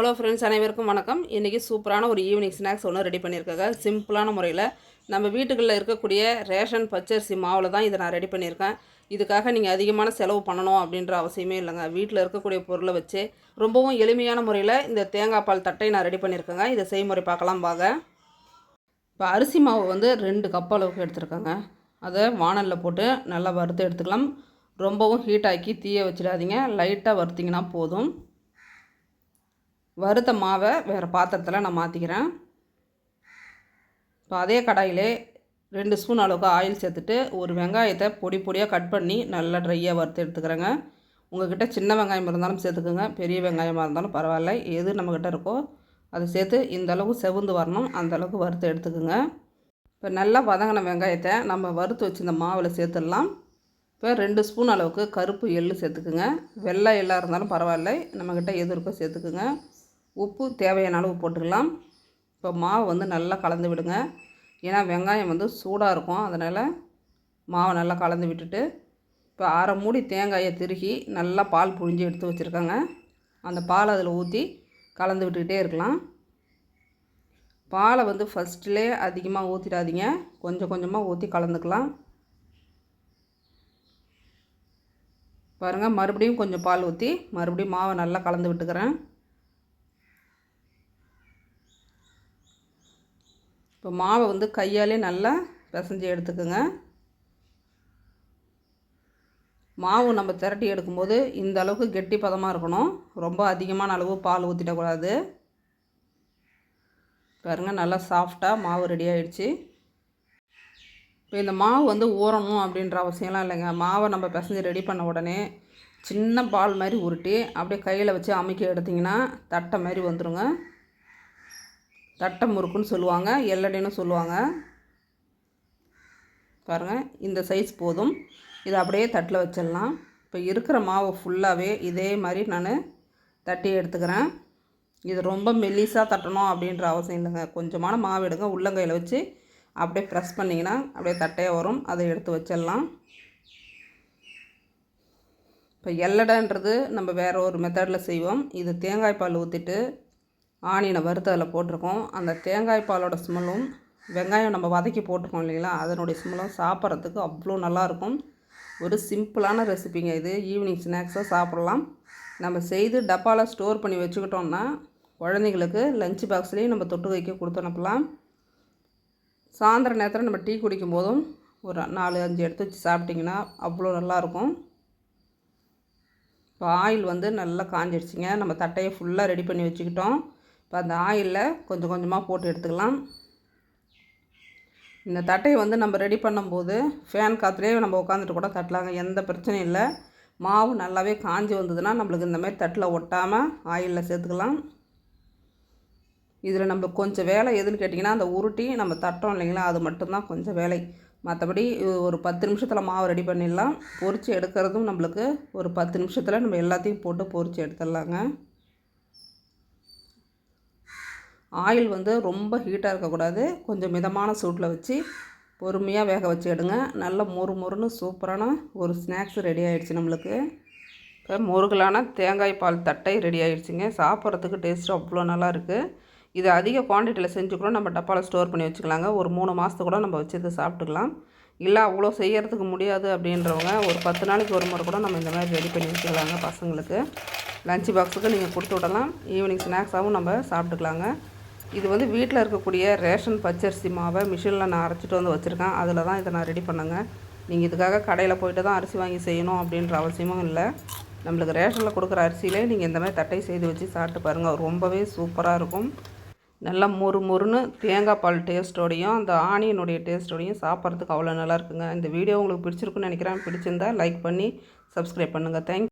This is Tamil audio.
ஹலோ ஃப்ரெண்ட்ஸ் அனைவருக்கும் வணக்கம். இன்றைக்கி சூப்பரான ஒரு ஈவினிங் ஸ்நாக்ஸ் ஒன்று ரெடி பண்ணியிருக்காங்க. சிம்பிளான முறையில் நம்ம வீட்டுகளில் இருக்கக்கூடிய ரேஷன் பச்சரிசி மாவில் தான் இதை நான் ரெடி பண்ணியிருக்கேன். இதுக்காக நீங்கள் அதிகமான செலவு பண்ணணும் அப்படின்ற அவசியமே இல்லைங்க. வீட்டில் இருக்கக்கூடிய பொருளை வச்சு ரொம்பவும் எளிமையான முறையில் இந்த தேங்காய் பால் தட்டை நான் ரெடி பண்ணியிருக்கேங்க. இதை செய்முறை பார்க்கலாம் வாங்க. இப்போ அரிசி மாவு வந்து ரெண்டு கப் அளவுக்கு எடுத்துருக்கேங்க. அதை வானலில் போட்டு நல்லா வறுத்து எடுத்துக்கலாம். ரொம்பவும் ஹீட் ஆக்கி தீய வச்சிடாதீங்க. லைட்டாக வறுத்திங்கன்னா போதும். வறுத்த மாவை வேறு பாத்திரத்தில் நான் மாற்றிக்கிறேன் இப்போ அதே கடாயிலே ரெண்டு ஸ்பூன் அளவுக்கு ஆயில் சேர்த்துட்டு ஒரு வெங்காயத்தை பொடி பொடியாக கட் பண்ணி நல்லா ட்ரையாக வறுத்து எடுத்துக்கிறேங்க. உங்கள்கிட்ட சின்ன வெங்காயம் இருந்தாலும் சேர்த்துக்குங்க பெரிய வெங்காயமாக இருந்தாலும் பரவாயில்ல. எது நம்மக்கிட்ட இருக்கோ அதை சேர்த்து இந்த அளவுக்கு செவந்து வரணும் அந்த அளவுக்கு வறுத்து எடுத்துக்கோங்க. இப்போ நல்லா வதங்கின வெங்காயத்தை நம்ம வறுத்து வச்சுருந்த மாவில் சேர்த்துடலாம். இப்போ ரெண்டு ஸ்பூன் அளவுக்கு கருப்பு எள்ளு சேர்த்துக்குங்க. வெள்ளை எள்ளாக இருந்தாலும் பரவாயில்ல. நம்மக்கிட்ட எது இருக்கோ சேர்த்துக்குங்க. உப்பு தேவையான அளவு போட்டுக்கலாம். இப்போ மாவு வந்து நல்லா கலந்து விடுங்க. ஏன்னா வெங்காயம் வந்து சூடாக இருக்கும். அதனால் மாவை நல்லா கலந்து விட்டுட்டு இப்போ அரை மூடி தேங்காயை திருகி நல்லா பால் புழிஞ்சு எடுத்து வச்சுருக்காங்க. அந்த பால் அதில் ஊற்றி கலந்து விட்டுக்கிட்டே இருக்கலாம். பாலை வந்து ஃபஸ்ட்லேயே அதிகமாக ஊற்றிடாதீங்க. கொஞ்சம் கொஞ்சமாக ஊற்றி கலந்துக்கலாம். பாருங்கள் மறுபடியும் கொஞ்சம் பால் ஊற்றி மறுபடியும் மாவை நல்லா கலந்து விட்டுக்கிறேன். இப்போ மாவை வந்து கையாலே நல்லா பிசைஞ்சு எடுத்துக்கோங்க. மாவு நம்ம திரட்டி எடுக்கும்போது இந்த அளவுக்கு கெட்டி பதமாக இருக்கணும். ரொம்ப அதிகமான அளவு பால் ஊற்றிடக்கூடாது பாருங்கள் நல்லா சாஃப்டாக மாவு ரெடி ஆகிடுச்சு இப்போ இந்த மாவு வந்து ஊறணும் அப்படின்ற அவசியம்லாம் இல்லைங்க. மாவை நம்ம பிசைஞ்சு ரெடி பண்ண உடனே சின்ன பால் மாதிரி உருட்டி அப்படியே கையில் வச்சு அமைக்க எடுத்திங்கன்னா தட்டை மாதிரி வந்துடுங்க தட்டை முறுக்குன்னு சொல்லுவாங்க எல்லடின்னு சொல்லுவாங்க. பாருங்கள் இந்த சைஸ் போதும். இதை அப்படியே தட்டில் வச்சிடலாம். இப்போ இருக்கிற மாவு ஃபுல்லாகவே இதே மாதிரி நான் தட்டி எடுத்துக்கிறேன். இது ரொம்ப மெல்லிஸாக தட்டணும் அப்படின்ற அவசியம் இல்லைங்க. கொஞ்சமான மாவு எடுங்க. உள்ளங்கையில் வச்சு அப்படியே ப்ரெஸ் பண்ணிங்கன்னா அப்படியே தட்டையாக வரும். அதை எடுத்து வச்சிடலாம். இப்போ எல்லடைன்றது நம்ம வேறு ஒரு மெத்தடில் செய்வோம். இது தேங்காய் பால் ஊற்றிட்டு ஆனியனை வறுத்து அதில் போட்டிருக்கோம். அந்த தேங்காய் பாலோட ஸ்மெல்லும் வெங்காயம் நம்ம வதக்கி போட்டிருக்கோம் இல்லைங்களா? அதனுடைய ஸ்மெல்லும் சாப்பிட்றதுக்கு அவ்வளோ நல்லாயிருக்கும் ஒரு சிம்பிளான ரெசிபிங்க இது. ஈவினிங் ஸ்நாக்ஸாக சாப்பிட்லாம். நம்ம செய்து டப்பாவில் ஸ்டோர் பண்ணி வச்சுக்கிட்டோம்னா குழந்தைங்களுக்கு லஞ்ச் பாக்ஸ்லேயும் நம்ம தொட்டு வைக்க கொடுத்து அனுப்பலாம். சாயந்தர நேரத்தில் நம்ம டீ குடிக்கும் போதும் ஒரு நாலு அஞ்சு எடுத்து வச்சு சாப்பிட்டிங்கன்னா அவ்வளோ நல்லாயிருக்கும் இப்போ ஆயில் வந்து நல்லா காஞ்சிடுச்சிங்க நம்ம தட்டையை ஃபுல்லாக ரெடி பண்ணி வச்சுக்கிட்டோம். இப்போ அந்த ஆயிலில் கொஞ்சம் கொஞ்சமாக போட்டு எடுத்துக்கலாம். இந்த தட்டையை வந்து நம்ம ரெடி பண்ணும்போது ஃபேன் காற்றுலேயே நம்ம உட்காந்துட்டு கூட தட்டலாங்க எந்த பிரச்சனையும் இல்லை. மாவு நல்லாவே காஞ்சி வந்ததுன்னா நம்மளுக்கு இந்தமாரி தட்டில் ஒட்டாமல் ஆயிலில் சேர்த்துக்கலாம். இதில் நம்ம கொஞ்சம் வேலை எதுன்னு கேட்டிங்கன்னா அந்த உருட்டி நம்ம தட்டோம் இல்லைங்களா அது மட்டும்தான் கொஞ்சம் வேலை. மற்றபடி ஒரு பத்து நிமிஷத்தில் மாவு ரெடி பண்ணிடலாம். பொறிச்சு எடுக்கிறதும் நம்மளுக்கு ஒரு பத்து நிமிஷத்தில் நம்ம எல்லாத்தையும் போட்டு பொறிச்சு எடுத்துடலாங்க. ஆயில் வந்து ரொம்ப ஹீட்டாக இருக்கக்கூடாது. கொஞ்சம் மிதமான சூட்டில் வச்சு பொறுமையாக வேக வச்சு எடுங்க. நல்ல மொறு மொறுன்னு சூப்பரான ஒரு ஸ்நாக்ஸ் ரெடி ஆகிடுச்சு நம்மளுக்கு. இப்போ முருகலான தேங்காய் பால் தட்டை ரெடி ஆகிடுச்சிங்க சாப்பிட்றதுக்கு டேஸ்ட்டு அவ்வளோ நல்லா இருக்குது இது அதிக குவான்டிட்டியில் செஞ்சு கூட நம்ம டப்பாவில் ஸ்டோர் பண்ணி வச்சுக்கலாங்க. ஒரு மூணு மாதத்து கூட நம்ம வச்சு சாப்பிட்டுக்கலாம். இல்லை அவ்வளோ செய்கிறதுக்கு முடியாது அப்படின்றவங்க ஒரு பத்து நாளைக்கு ஒரு முறை கூட நம்ம இந்த மாதிரி ரெடி பண்ணி வச்சுக்கலாங்க பசங்களுக்கு. லஞ்ச் பாக்ஸுக்கு நீங்கள் கொடுத்து விடலாம். ஈவினிங் ஸ்நாக்ஸாகவும் நம்ம சாப்பிட்டுக்கலாங்க. இது வந்து வீட்டில் இருக்கக்கூடிய ரேஷன் பச்சரிசி மாவை மிஷினில் நான் அரைச்சிட்டு வந்து வச்சுருக்கேன். அதில் தான் இதை நான் ரெடி பண்ணுங்க. நீங்கள் இதுக்காக கடையில் போய்ட்டு தான் அரிசி வாங்கி செய்யணும் அப்படின்ற அவசியமும் இல்லை. நம்மளுக்கு ரேஷனில் கொடுக்குற அரிசியிலே நீங்கள் இந்த மாதிரி தட்டை செய்து வச்சு சாப்பிட்டு பாருங்கள் ரொம்பவே சூப்பராக இருக்கும். நல்லா மொறு மொறுன்னு தேங்காய் பால் டேஸ்ட்டோடையும் அந்த ஆனியனுடைய டேஸ்ட்டோடையும் சாப்பிட்றதுக்கு அவ்வளோ நல்லா இருக்குங்க. இந்த வீடியோ உங்களுக்கு பிடிச்சிருக்குன்னு நினைக்கிறேன். பிடிச்சிருந்தா லைக் பண்ணி சப்ஸ்கிரைப் பண்ணுங்கள் தேங்க்